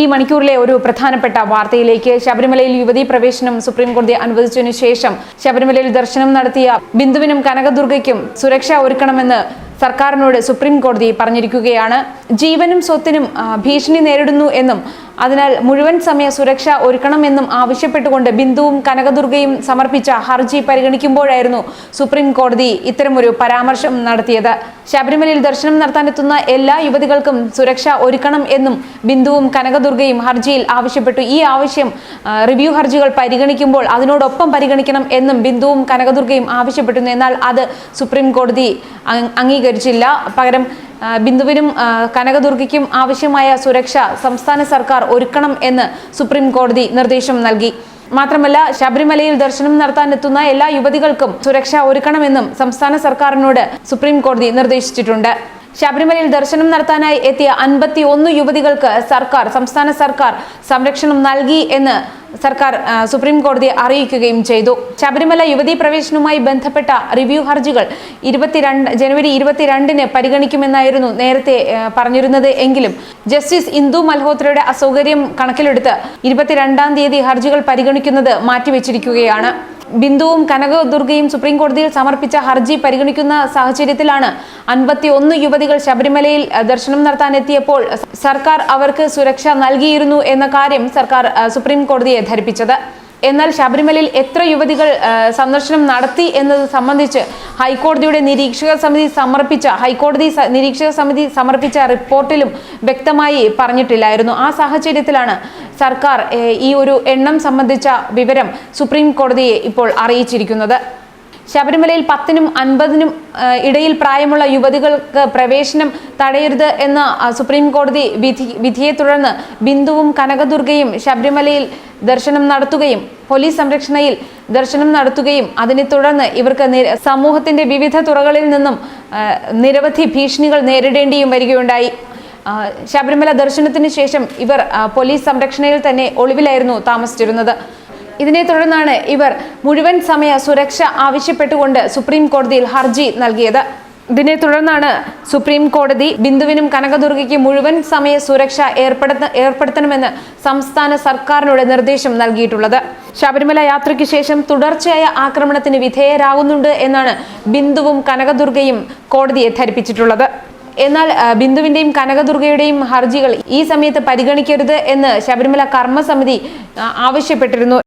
ഈ മണിക്കൂറിലെ ഒരു പ്രധാനപ്പെട്ട വാർത്തയിലേക്ക് ശബരിമലയിൽ യുവതി പ്രവേശനം സുപ്രീം കോടതി അനുവദിച്ചതിനു ശേഷം ശബരിമലയിൽ ദർശനം നടത്തിയ ബിന്ദുവിനും കനകദുർഗയ്ക്കും സുരക്ഷ ഒരുക്കണമെന്ന് സർക്കാരിനോട് സുപ്രീം കോടതി പറഞ്ഞിരിക്കുകയാണ്. ജീവനും സ്വത്തിനും ഭീഷണി നേരിടുന്നു എന്നും അതിനാൽ മുഴുവൻ സമയ സുരക്ഷ ഒരുക്കണമെന്നും ആവശ്യപ്പെട്ടുകൊണ്ട് ബിന്ദുവും കനകദുർഗയും സമർപ്പിച്ച ഹർജി പരിഗണിക്കുമ്പോഴായിരുന്നു സുപ്രീം കോടതി ഇത്തരമൊരു പരാമർശം നടത്തിയത്. ശബരിമലയിൽ ദർശനം നടത്താനെത്തുന്ന എല്ലാ യുവതികൾക്കും സുരക്ഷ ഒരുക്കണം എന്നും ബിന്ദുവും കനകദുർഗയും ഹർജിയിൽ ആവശ്യപ്പെട്ടു. ഈ ആവശ്യം റിവ്യൂ ഹർജികൾ പരിഗണിക്കുമ്പോൾ അതിനോടൊപ്പം പരിഗണിക്കണം എന്നും ബിന്ദുവും കനകദുർഗയും ആവശ്യപ്പെട്ടിരുന്നു എന്നാൽ അത് സുപ്രീം കോടതി അംഗീകരിച്ചില്ല. പകരം ബിന്ദുവിനും കനകദുർഗയ്ക്കും ആവശ്യമായ സുരക്ഷ സംസ്ഥാന സർക്കാർ ഒരുക്കണം എന്ന് സുപ്രീം കോടതി നിർദ്ദേശം നൽകി. മാത്രമല്ല ശബരിമലയിൽ ദർശനം നടത്താൻ എത്തുന്ന എല്ലാ യുവതികൾക്കും സുരക്ഷ ഒരുക്കണമെന്നും സംസ്ഥാന സർക്കാരിനോട് സുപ്രീം കോടതി നിർദ്ദേശിച്ചിട്ടുണ്ട്. ശബരിമലയിൽ ദർശനം നടത്താനായി എത്തിയ അൻപത്തി ഒന്ന് യുവതികൾക്ക് സർക്കാർ സംസ്ഥാന സർക്കാർ സംരക്ഷണം നൽകി എന്ന് സർക്കാർ സുപ്രീം കോടതിയെ അറിയിക്കുകയും ചെയ്തു. ശബരിമല യുവതി പ്രവേശനവുമായി ബന്ധപ്പെട്ട റിവ്യൂ ഹർജികൾ ഇരുപത്തിരണ്ട് ജനുവരി ഇരുപത്തിരണ്ടിന് പരിഗണിക്കുമെന്നായിരുന്നു നേരത്തെ പറഞ്ഞിരുന്നത്. എങ്കിലും ജസ്റ്റിസ് ഇന്ദു മൽഹോത്രയുടെ അസൗകര്യം കണക്കിലെടുത്ത് ഇരുപത്തിരണ്ടാം തീയതി ഹർജികൾ പരിഗണിക്കുന്നത് മാറ്റിവെച്ചിരിക്കുകയാണ്. ബിന്ദുവും കനകദുർഗയും സുപ്രീം കോടതിയിൽ സമർപ്പിച്ച ഹർജി പരിഗണിക്കുന്ന സാഹചര്യത്തിലാണ് അൻപത്തി ഒന്ന് യുവതികൾ ശബരിമലയിൽ ദർശനം നടത്താനെത്തിയപ്പോൾ സർക്കാർ അവർക്ക് സുരക്ഷ നൽകിയിരുന്നു എന്ന കാര്യം സർക്കാർ സുപ്രീം കോടതിയെ ധരിപ്പിച്ചത്. എന്നാൽ ശബരിമലയിൽ എത്ര യുവതികൾ സന്ദർശനം നടത്തി എന്നത് സംബന്ധിച്ച് ഹൈക്കോടതിയുടെ നിരീക്ഷക സമിതി സമർപ്പിച്ച ഹൈക്കോടതി നിരീക്ഷക സമിതി സമർപ്പിച്ച റിപ്പോർട്ടിലും വ്യക്തമായി പറഞ്ഞിട്ടില്ലായിരുന്നു. ആ സാഹചര്യത്തിലാണ് സർക്കാർ ഈ ഒരു എണ്ണം സംബന്ധിച്ച വിവരം സുപ്രീം കോടതിയെ ഇപ്പോൾ അറിയിച്ചിരിക്കുന്നത്. ശബരിമലയിൽ പത്തിനും അൻപതിനും ഇടയിൽ പ്രായമുള്ള യുവതികൾക്ക് പ്രവേശനം തടയരുത് എന്ന സുപ്രീം കോടതി വിധി വിധിയെ തുടർന്ന് ബിന്ദുവും കനകദുർഗയും ശബരിമലയിൽ ദർശനം നടത്തുകയും പോലീസ് സംരക്ഷണയിൽ ദർശനം നടത്തുകയും അതിനെ തുടർന്ന് ഇവർക്ക് സമൂഹത്തിന്റെ വിവിധ തുറകളിൽ നിന്നും നിരവധി ഭീഷണികൾ നേരിടേണ്ടിയും വരികയുണ്ടായി. ശബരിമല ദർശനത്തിന് ശേഷം ഇവർ പോലീസ് സംരക്ഷണയിൽ തന്നെ ഒളിവിലായിരുന്നു താമസിച്ചിരുന്നത്. ഇതിനെ തുടർന്നാണ് ഇവർ മുഴുവൻ സമയ സുരക്ഷ ആവശ്യപ്പെട്ടുകൊണ്ട് സുപ്രീം കോടതിയിൽ ഹർജി നൽകിയത്. ഇതിനെ തുടർന്നാണ് സുപ്രീം കോടതി ബിന്ദുവിനും കനകദുർഗയ്ക്ക് മുഴുവൻ സമയ സുരക്ഷ ഏർപ്പെടുത്ത ഏർപ്പെടുത്തണമെന്ന് സംസ്ഥാന സർക്കാരിനോട് നിർദ്ദേശം നൽകിയിട്ടുള്ളത്. ശബരിമല യാത്രയ്ക്ക് ശേഷം തുടർച്ചയായ ആക്രമണത്തിന് വിധേയരാകുന്നുണ്ട് എന്നാണ് ബിന്ദുവും കനകദുർഗയും കോടതിയെ ധരിപ്പിച്ചിട്ടുള്ളത്. എന്നാൽ ബിന്ദുവിന്റെയും കനകദുർഗയുടെയും ഹർജികൾ ഈ സമയത്ത് പരിഗണിക്കരുത് എന്ന് ശബരിമല കർമ്മസമിതി ആവശ്യപ്പെട്ടിരുന്നു.